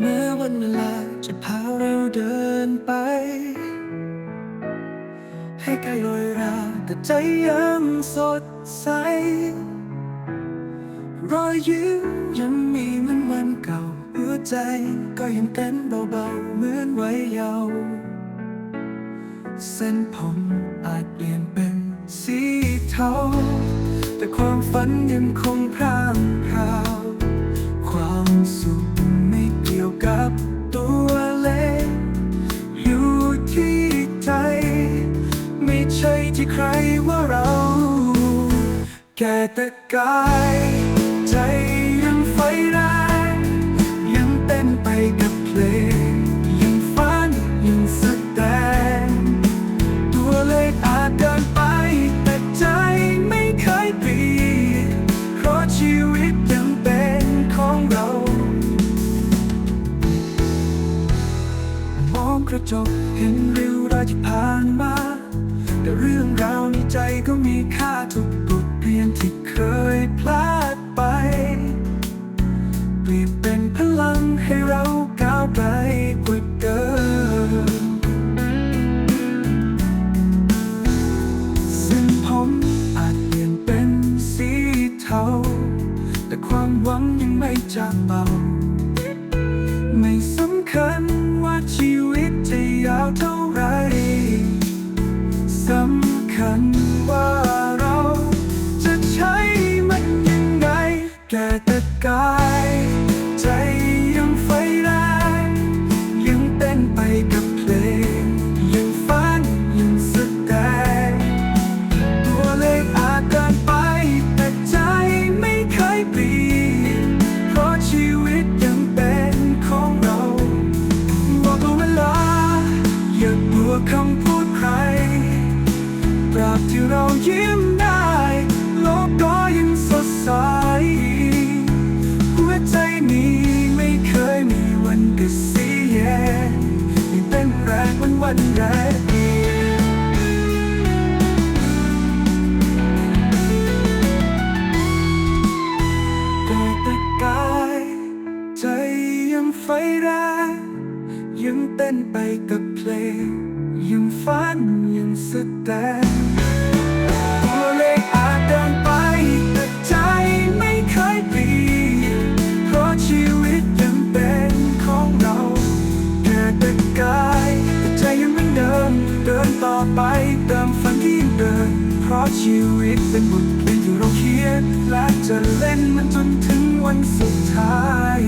เมื่อวันเวลาจะพาเราเดินไป ให้กายลอยราแต่ใจยังสดใส รอยยิ้มยังมีเหมือนวันเก่าหัวใจก็ยังเต้นเบาๆเหมือนไวัยเยาว์เส้นผมอาจเปลี่ยนเป็นสีเทาแต่ความฝันยังคง ที่ใครว่าเรา แก่แต่กาย ใจยังไฟแรงยังเต้นไปกับเพลง ยังฝันยังแสดง ตัวเลขอาจเดินไป แต่ใจไม่เคยเปลี่ยนเพราะชีวิตยังเป็นของเรา มองกระจกเห็นริ้วรอยที่ผ่านมา แต่เรื่องราวในใจก็มีค่าทุกบทเรียนที่เคยพลาดไป เปลี่ยนเป็นพลังให้เราก้าวไปกว่าเดิมเส้นผมอาจเปลี่ยนเป็นสีเทา แต่ความหวังยังไม่จางเบา ไม่สำคัญว่าชีวิตจะยาวเท่าไร สำคัญว่าเราจะใช้มันยังไง แก่แต่กาย ใจยังไฟแรงยังเต้นไปกับเพลง ยังฝันยังแสดงตัวเลขอาจเดินไป แต่ใจไม่เคยเปลี่ยนเพราะชีวิตยังเป็นของเราบอกกับเวลาอย่ากลัวคำพูดใคร ตราบที่เรายิ้มได้ โลกก็ยังสดใส หัวใจนี้ไม่เคยมีวันกระเสียยังเต้นแรงเหมันวันแรกแต่แต่กายใจยังไฟแรงยังเต้นไปกับเพลง ยังฝันยังแสดงตัวเลขอาจเดินไป แต่ใจไม่เคยเปลี่ยนเพราะชีวิตยังเป็นของเราแค่แต่กายแต่ใจยังเหมือนเดิมเดินต่อไปเติมฝันที่ยังเดิน เพราะชีวิตเป็นบทเพลงที่เราเขียนและจะเล่นมันจนถึงวันสุดท้าย